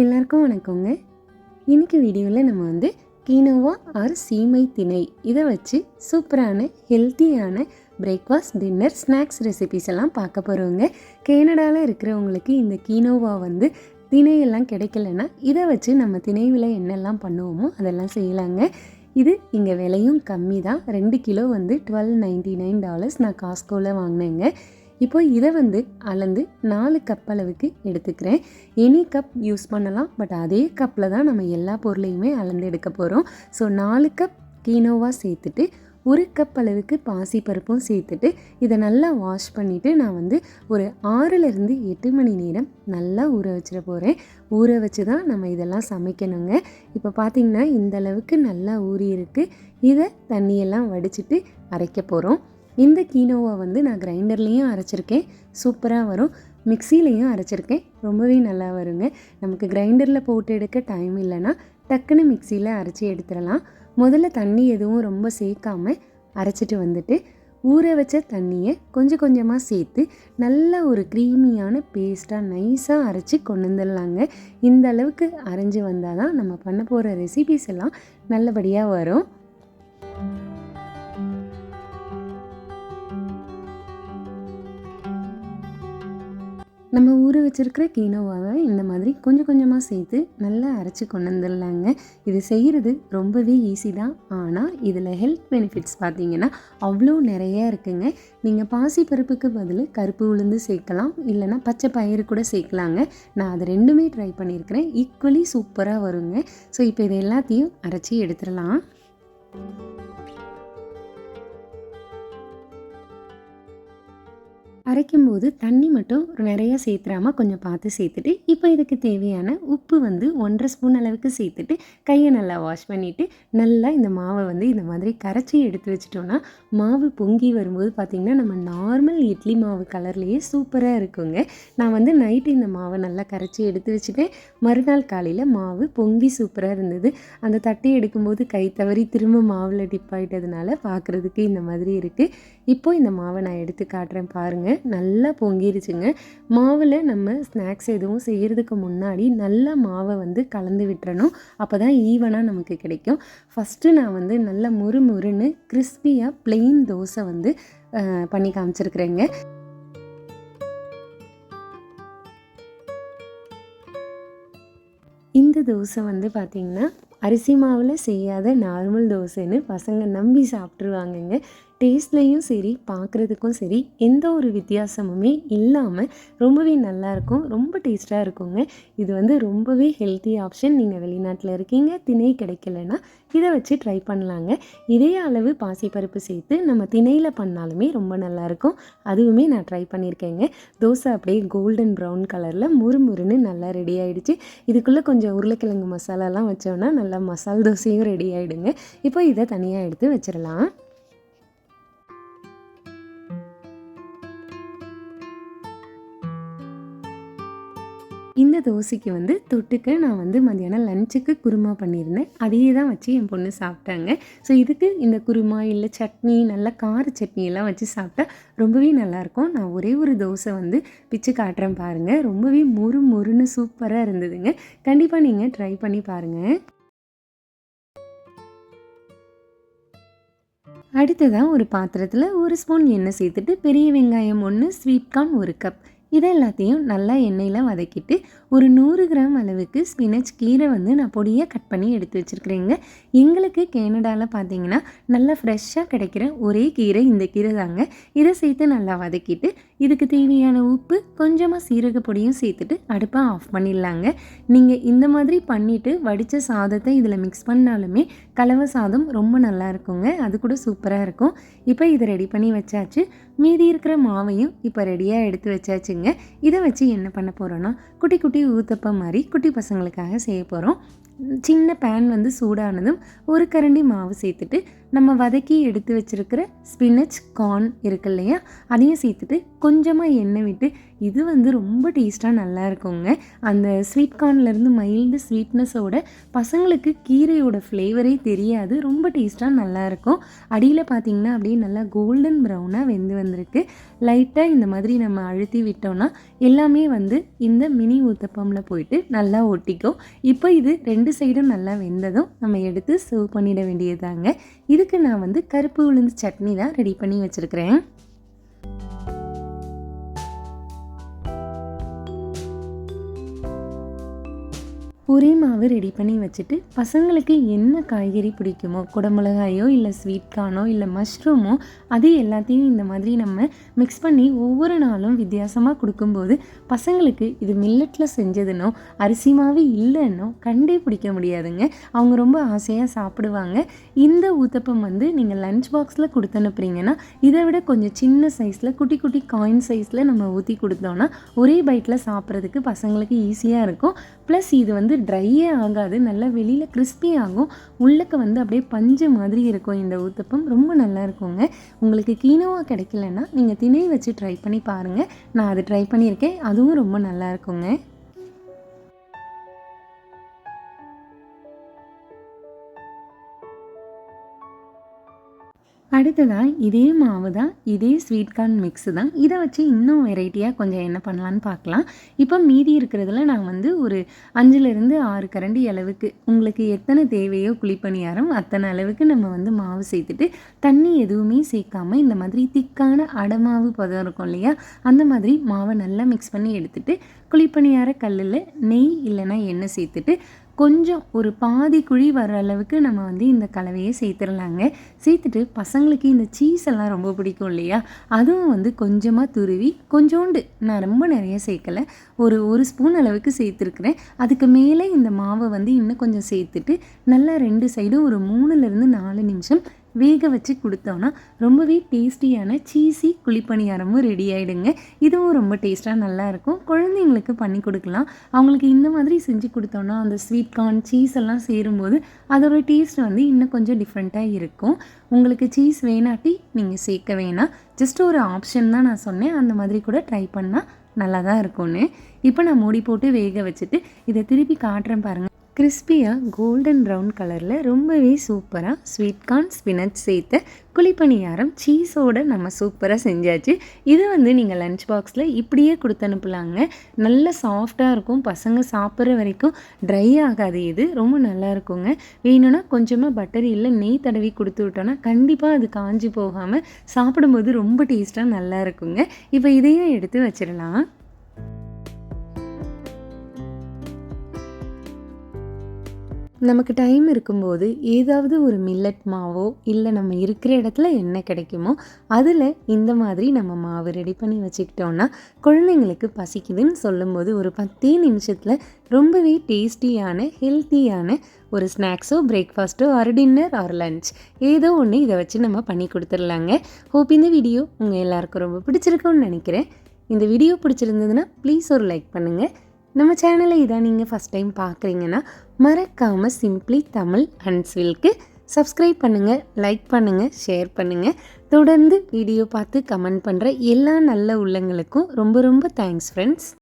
எல்லாருக்கும் வணக்கங்க. இன்னைக்கு வீடியோவில் நம்ம வந்து கீனோவா ஆர் சீமை திணை. இதை வச்சு சூப்பரான ஹெல்த்தியான பிரேக்ஃபாஸ்ட் டின்னர் ஸ்நாக்ஸ் ரெசிபிஸ் எல்லாம் பார்க்க போகிறோங்க கேனடாவில் இருக்கிறவங்களுக்கு இந்த கீனோவா வந்து திணையெல்லாம் கிடைக்கலன்னா இதை வச்சு நம்ம திணைவில் என்னெல்லாம் பண்ணுவோமோ அதெல்லாம் செய்யலாங்க. இது இங்கே விலையும் கம்மி தான். ரெண்டு கிலோ வந்து டுவெல் நைன்டி நைன் டாலர்ஸ் நான் காஸ்கோவில் வாங்கினேங்க. இப்போ இதை வந்து அளந்து நாலு கப் அளவுக்கு எடுத்துக்கிறேன். எனி கப் யூஸ் பண்ணலாம். பட் அதே கப்பில் தான் நம்ம எல்லா பொருளையுமே அளந்து எடுக்க போகிறோம் ஸோ நாலு கப் கீனோவா சேர்த்துட்டு ஒரு கப் அளவுக்கு பாசி பருப்பும் சேர்த்துட்டு இதை நல்லா வாஷ் பண்ணிவிட்டு நான் வந்து ஒரு ஆறுலேருந்து எட்டு மணி நேரம் நல்லா ஊற வச்சிட போகிறேன் ஊற வச்சு தான் நம்ம இதெல்லாம் சமைக்கணுங்க. இப்போ பார்த்திங்கன்னா இந்த அளவுக்கு நல்லா ஊறி இருக்குது இதை தண்ணியெல்லாம் வடிச்சிட்டு அரைக்க போகிறோம் இந்த கீனோவை வந்து நான் கிரைண்டர்லேயும் அரைச்சிருக்கேன். சூப்பராக வரும். மிக்சிலையும் அரைச்சிருக்கேன். ரொம்பவே நல்லா வருங்க. நமக்கு கிரைண்டரில் போட்டு எடுக்க டைம் இல்லைன்னா டக்குன்னு மிக்சியில் அரைச்சி எடுத்துடலாம். முதல்ல தண்ணி எதுவும் ரொம்ப சேர்க்காம அரைச்சிட்டு வந்துட்டு ஊற வச்ச தண்ணியை கொஞ்சம் கொஞ்சமாக சேர்த்து நல்ல ஒரு க்ரீமியான பேஸ்ட்டாக நைஸாக அரைச்சி கொண்டு வந்துடலாங்க. இந்த அளவுக்கு அரைஞ்சி வந்தால் தான் நம்ம பண்ண போகிற ரெசிபிஸ் எல்லாம் நல்லபடியாக வரும். நம்ம ஊற வச்சுருக்கிற கீனோவாவை இந்த மாதிரி கொஞ்சம் கொஞ்சமாக சேர்த்து நல்லா அரைச்சி கொண்டு வந்துடலாங்க. இது செய்கிறது ரொம்பவே ஈஸி தான். ஆனால் இதில் ஹெல்த் பெனிஃபிட்ஸ் பார்த்தீங்கன்னா அவ்வளோ நிறைய இருக்குங்க. நீங்கள் பாசி பருப்புக்கு பதில் கருப்பு உளுந்து சேர்க்கலாம் இல்லைனா பச்சை பயிறு கூட சேர்க்கலாங்க. நான் அது ரெண்டுமே ட்ரை பண்ணியிருக்கிறேன் ஈக்குவலி சூப்பராக வருங்க. ஸோ இப்போ இது எல்லாத்தையும் அரைச்சி எடுத்துடலாம். அரைக்கும்போது தண்ணி மட்டும் நிறைய சேர்த்துறாமல் கொஞ்சம் பார்த்து சேர்த்துட்டு இப்போ இதுக்கு தேவையான உப்பு வந்து ஒன்றரை ஸ்பூன் அளவுக்கு சேர்த்துட்டு கையை நல்லா வாஷ் பண்ணிவிட்டு நல்லா இந்த மாவை வந்து இந்த மாதிரி கரைச்சி எடுத்து வச்சிட்டோன்னா மாவு பொங்கி வரும்போது பார்த்திங்கன்னா நம்ம நார்மல் இட்லி மாவு கலர்லேயே சூப்பராக இருக்குங்க. நான் வந்து நைட்டு இந்த மாவை நல்லா கரைச்சி எடுத்து வச்சுட்டேன். மறுநாள் காலையில் மாவு பொங்கி சூப்பராக இருந்தது. அந்த தட்டி எடுக்கும்போது கை தவறி திரும்ப மாவில் டிப் ஆகிட்டதுனால பார்க்குறதுக்கு இந்த மாதிரி இருக்குது இப்போ இந்த மாவை நான் எடுத்து காட்டுறேன் பாருங்கள் நல்லா பொங்கிருச்சுங்க. மாவில் நம்ம ஸ்நாக்ஸ் எதுவும் செய்கிறதுக்கு முன்னாடி நல்லா மாவை வந்து கலந்து விட்டுறணும். அப்போ தான் ஈவனாக நமக்கு கிடைக்கும். ஃபஸ்ட்டு நான் வந்து நல்லா முறு முறுன்னு கிறிஸ்பியாக பிளெயின் தோசை வந்து பண்ணி காமிச்சிருக்கிறேங்க. இந்த தோசை வந்து பார்த்திங்கன்னா அரிசி மாவில் செய்யாத நார்மல் தோசைன்னு பசங்க நம்பி சாப்பிட்ருவாங்கங்க டேஸ்ட்லேயும் சரி பார்க்குறதுக்கும் சரி எந்த ஒரு வித்தியாசமுமே இல்லாமல் ரொம்பவே நல்லாயிருக்கும் ரொம்ப டேஸ்ட்டாக இருக்குங்க. இது வந்து ரொம்பவே ஹெல்த்தி ஆப்ஷன். நீங்கள் வெளிநாட்டில் இருக்கீங்க திணை கிடைக்கலன்னா இதை வச்சு ட்ரை பண்ணலாங்க. இதே அளவு பாசிப்பருப்பு சேர்த்து நம்ம திணையில் பண்ணாலுமே ரொம்ப நல்லாயிருக்கும் அதுவுமே நான் ட்ரை பண்ணியிருக்கேங்க தோசை அப்படியே கோல்டன் ப்ரௌன் கலரில் முறுமுறுன்னு நல்லா ரெடி ஆகிடுச்சு இதுக்குள்ளே கொஞ்சம் உருளைக்கிழங்கு மசாலாலாம் வச்சோன்னா நல்லா மசால் தோசையும் ரெடி ஆகிடுங்க இப்போ இதை தனியாக எடுத்து வச்சிடலாம் இந்த தோசைக்கு வந்து தொட்டுக்க நான் வந்து மதியானம் லஞ்சுக்கு குருமா பண்ணியிருந்தேன். அதையே தான் வச்சு என் பொண்ணு சாப்பிட்டாங்க. ஸோ இதுக்கு இந்த குருமா இல்லை சட்னி நல்ல கார சட்னி எல்லாம் வச்சு சாப்பிட்டா ரொம்பவே நல்லாயிருக்கும் நான் ஒரே ஒரு தோசை வந்து பிச்சு காட்டுறேன் பாருங்கள் ரொம்பவே முறு முறுன்னு சூப்பராக இருந்ததுங்க. கண்டிப்பாக நீங்கள் ட்ரை பண்ணி பாருங்கள் அடுத்ததாக ஒரு பாத்திரத்தில் ஒரு ஸ்பூன் எண்ணெய் சேர்த்துட்டு பெரிய வெங்காயம் ஒன்று ஸ்வீட் கார்ன் ஒரு கப் இதை எல்லாத்தையும் நல்லா எண்ணெயில் வதக்கிட்டு ஒரு நூறு கிராம் அளவுக்கு ஸ்பினச் கீரை வந்து நான் பொடியாக கட் பண்ணி எடுத்து வச்சுருக்கிறேங்க. எங்களுக்கு கேனடாவில் பார்த்தீங்கன்னா நல்லா ஃப்ரெஷ்ஷாக கிடைக்கிற ஒரே கீரை இந்த கீரை தாங்க. இதை சேர்த்து நல்லா வதக்கிட்டு இதுக்கு தேவையான உப்பு கொஞ்சமாக சீரக பொடியும் சேர்த்துட்டு அடுப்பை ஆஃப் பண்ணிடலாங்க. நீங்கள் இந்த மாதிரி பண்ணிவிட்டு வடித்த சாதத்தை இதில் மிக்ஸ் பண்ணாலுமே கலவை சாதம் ரொம்ப நல்லா இருக்குங்க. அது கூட சூப்பராக இருக்கும். இப்போ இதை ரெடி பண்ணி வச்சாச்சு. மீதி இருக்கிற மாவையும் இப்போ ரெடியாக எடுத்து வச்சாச்சுங்க. இதை வச்சு என்ன பண்ண போகிறோன்னா குட்டி குட்டி குட்டி ஊத்தப்பம் மாதிரி குட்டி பசங்களுக்காக செய்ய போகிறோம் சின்ன பேன் வந்து சூடானதும் ஒரு கரண்டி மாவு சேர்த்துட்டு நம்ம வதக்கி எடுத்து வச்சுருக்கிற ஸ்பினச் கார்ன் இருக்கு இல்லையா? அதையும் சேர்த்துட்டு கொஞ்சமாக எண்ணெய் விட்டு இது வந்து ரொம்ப டேஸ்ட்டாக நல்லா இருக்குங்க. அந்த ஸ்வீட் கார்ன்லேருந்து மைல்டு ஸ்வீட்னஸோட பசங்களுக்கு கீரையோட ஃப்ளேவரே தெரியாது. ரொம்ப டேஸ்ட்டாக நல்லாயிருக்கும் அடியில் பார்த்தீங்கன்னா அப்படியே நல்லா கோல்டன் ப்ரௌனாக வெந்து வந்திருக்கு. லைட்டாக இந்த மாதிரி நம்ம அழுத்தி விட்டோம்னா எல்லாமே வந்து இந்த மினி ஊத்தப்பமில் போயிட்டு நல்லா ஒட்டிக்கும். இப்போ இது ரெண்டு சைடும் நல்லா வெந்ததும் நம்ம எடுத்து சர்வ் பண்ணிட வேண்டியதாங்க இதுக்கு நான் வந்து கருப்பு உளுந்து சட்னி தான் ரெடி பண்ணி வச்சுருக்கிறேன். ஒரே மாவு ரெடி பண்ணி வச்சுட்டு பசங்களுக்கு என்ன காய்கறி பிடிக்குமோ குடமிளகாயோ இல்லை ஸ்வீட் கார்னோ இல்லை மஷ்ரூமோ அது எல்லாத்தையும் இந்த மாதிரி நம்ம மிக்ஸ் பண்ணி ஒவ்வொரு நாளும் வித்தியாசமாக கொடுக்கும்போது பசங்களுக்கு இது மில்லட்டில் செஞ்சதுனோ அரிசி மாவு இல்லைன்னோ கண்டே பிடிக்க முடியாதுங்க. அவங்க ரொம்ப ஆசையாக சாப்பிடுவாங்க. இந்த ஊத்தப்பம் வந்து நீங்கள் லஞ்ச் பாக்ஸில் கொடுத்து அனுப்புறீங்கன்னா இதை விட கொஞ்சம் சின்ன சைஸில் குட்டி குட்டி காயின் சைஸில் நம்ம ஊற்றி கொடுத்தோன்னா ஒரே பைட்டில் சாப்பிட்றதுக்கு பசங்களுக்கு ஈஸியாக இருக்கும். ப்ளஸ் இது வந்து ட்ரையே ஆகாது நல்லா வெளியில் கிறிஸ்பி ஆகும். உள்ளக்க வந்து அப்படியே பஞ்சு மாதிரி இருக்கும் இந்த ஊத்தப்பம். ரொம்ப நல்லா இருக்குங்க. உங்களுக்கு கீனோவா கிடைக்கலன்னா நீங்கள் திணை வச்சு ட்ரை பண்ணி பாருங்கள் நான் அது ட்ரை பண்ணியிருக்கேன். அதுவும் ரொம்ப நல்லா இருக்குங்க. அடுத்ததாக இதே மாவு தான் இதே ஸ்வீட் கார்ன் மிக்ஸு தான் இதை வச்சு இன்னும் வெரைட்டியாக கொஞ்சம் என்ன பண்ணலான்னு பார்க்கலாம் இப்போ மீதி இருக்கிறதுல நான் வந்து ஒரு அஞ்சுலேருந்து ஆறு கரண்டி அளவுக்கு உங்களுக்கு எத்தனை தேவையோ குழிப்பணியாரம் அத்தனை அளவுக்கு நம்ம வந்து மாவு சேர்த்துட்டு தண்ணி எதுவுமே சேர்க்காமல் இந்த மாதிரி திக்கான அடமாவு பதம் இருக்கும் இல்லையா அந்த மாதிரி மாவை நல்லா மிக்ஸ் பண்ணி எடுத்துகிட்டு குழிப்பணியார கல்லில் நெய் இல்லைன்னா எண்ணெய் சேர்த்துட்டு கொஞ்சம் ஒரு பாதி குழி வர அளவுக்கு நம்ம வந்து இந்த கலவையை சேர்த்துடலாங்க. சேர்த்துட்டு பசங்களுக்கு இந்த சீஸ் எல்லாம் ரொம்ப பிடிக்கும் இல்லையா? அதுவும் வந்து கொஞ்சமாக துருவி கொஞ்சோண்டு. நான் ரொம்ப நிறைய சேர்க்கலை. ஒரு ஒரு ஸ்பூன் அளவுக்கு சேர்த்துருக்குறேன். அதுக்கு மேலே இந்த மாவை வந்து இன்னும் கொஞ்சம் சேர்த்துட்டு நல்லா ரெண்டு சைடும் ஒரு மூணுலேருந்து நாலு நிமிஷம் வேக வச்சு கொடுத்தோன்னா ரொம்பவே டேஸ்டியான சீஸி குழிப்பணியாரமும் ரெடி ஆகிடுங்க இதுவும் ரொம்ப டேஸ்ட்டாக நல்லாயிருக்கும். குழந்தைங்களுக்கு பண்ணி கொடுக்கலாம். அவங்களுக்கு இந்த மாதிரி செஞ்சு கொடுத்தோன்னா அந்த ஸ்வீட் கார்ன் சீஸ் எல்லாம் சேரும்போது அதோட டேஸ்ட் வந்து இன்னும் கொஞ்சம் டிஃப்ரெண்ட்டாக இருக்கும். உங்களுக்கு சீஸ் வேணாட்டி நீங்கள் சேர்க்க வேணாம். ஜஸ்ட் ஒரு ஆப்ஷன் தான் நான் சொன்னேன். அந்த மாதிரி கூட ட்ரை பண்ணால் நல்லா தான் இருக்கும்னு. இப்போ நான் மூடி போட்டு வேக வச்சுட்டு இதை திருப்பி காட்டுறேன் பாருங்கள் கிறிஸ்பியாக கோல்டன் ப்ரௌன் கலரில் ரொம்பவே சூப்பராக ஸ்வீட் கார்ன் ஸ்பினச் சேர்த்த குழிப்பணியாரம் சீஸோடு நம்ம சூப்பராக செஞ்சாச்சு. இது வந்து நீங்கள் லஞ்ச் பாக்ஸில் இப்படியே கொடுத்து அனுப்பலாங்க. நல்ல சாஃப்டாக இருக்கும். பசங்க சாப்பிட்ற வரைக்கும் ட்ரை ஆகாது இது. ரொம்ப நல்லா இருக்குங்க. வேணும்னா கொஞ்சமாக பட்டர் இல்லை நெய் தடவி கொடுத்து விட்டோன்னா கண்டிப்பாக அது காஞ்சி போகாமல் சாப்பிடும்போது ரொம்ப டேஸ்ட்டாக நல்லா இருக்குங்க. இப்போ இதையும் எடுத்து வச்சிடலாம். நமக்கு டைம் இருக்கும்போது ஏதாவது ஒரு மில்லட் மாவோ இல்லை நம்ம இருக்கிற இடத்துல என்ன கிடைக்குமோ அதில் இந்த மாதிரி நம்ம மாவு ரெடி பண்ணி வச்சுக்கிட்டோன்னா குழந்தைங்களுக்கு பசிக்குதுன்னு சொல்லும்போது ஒரு பத்தே நிமிஷத்தில் ரொம்பவே டேஸ்டியான ஹெல்த்தியான ஒரு ஸ்நாக்ஸோ பிரேக்ஃபாஸ்ட்டோ ஆர் டின்னர் ஆர் லன்ச் ஏதோ ஒன்று இதை வச்சு நம்ம பண்ணி கொடுத்துர்லாங்க ஹோப் இந்த வீடியோ உங்கள் எல்லாருக்கும் ரொம்ப பிடிச்சிருக்கும்னு நினைக்கிறேன். இந்த வீடியோ பிடிச்சிருந்ததுன்னா ப்ளீஸ் ஒரு லைக் பண்ணுங்கள் நம்ம சேனலை இதான் நீங்கள் ஃபஸ்ட் டைம் பார்க்குறீங்கன்னா மறக்காமல் சிம்ப்ளி தமிழ் ஹன்ஸ்வில்க்கு சப்ஸ்கிரைப் பண்ணுங்கள் லைக் பண்ணுங்கள் ஷேர் பண்ணுங்கள் தொடர்ந்து வீடியோ பார்த்து கமெண்ட் பண்ணுற எல்லா நல்ல உள்ளங்களுக்கும் ரொம்ப ரொம்ப தேங்க்ஸ் ஃப்ரெண்ட்ஸ்